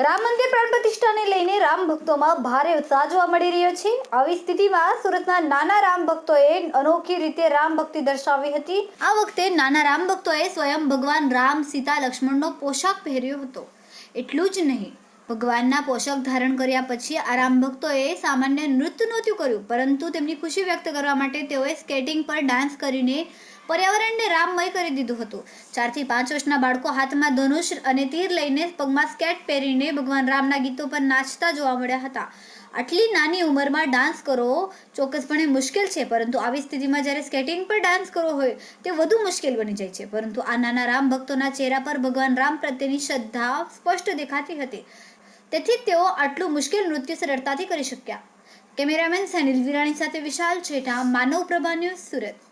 રામ મંદિર પ્રાણ પ્રતિષ્ઠાને લઈને રામ ભક્તોમાં ભારે ઉત્સાહ જોવા મળી રહ્યો છે. આવી સ્થિતિમાં સુરતના નાના રામ ભક્તોએ અનોખી રીતે રામ ભક્તિ દર્શાવી હતી. આ વખતે નાના રામ ભક્તોએ સ્વયં ભગવાન રામ, સીતા, લક્ષ્મણનો પોશાક પહેર્યો હતો. એટલું જ નહીં, ભગવાનના પોશાક ધારણ કર્યા પછી આ રામ ભક્તોએ સામાન્ય નૃત્ય નહોતું કર્યું, પરંતુ તેમની ખુશી વ્યક્ત કરવા માટે તેઓએ સ્કેટિંગ પર ડાન્સ કરીને પર્યાવરણને રામમય કરી દીધું હતું. ચારથી પાંચ વર્ષના બાળકો હાથમાં ધનુષ અને તીર લઈને પગમાં સ્કેટ પહેરીને ભગવાન રામના ગીતો પર નાચતા જોવા મળ્યા હતા. આટલી નાની ઉંમરમાં ડાન્સ કરવો ચોક્કસપણે મુશ્કેલ છે, પરંતુ આવી સ્થિતિમાં જ્યારે સ્કેટિંગ પર ડાન્સ કરવો હોય, તે વધુ મુશ્કેલ બની જાય છે. પરંતુ આ નાના રામ ભક્તોના ચહેરા પર ભગવાન રામ પ્રત્યેની શ્રદ્ધા સ્પષ્ટ દેખાતી હતી. તેથી તેઓ આટલું મુશ્કેલ નૃત્ય સરળતાથી કરી શક્યા. કેમેરામેન સનિલ વિરાણી સાથે વિશાલ છેઠા, માનવ પ્રભા ન્યૂઝ સુરત.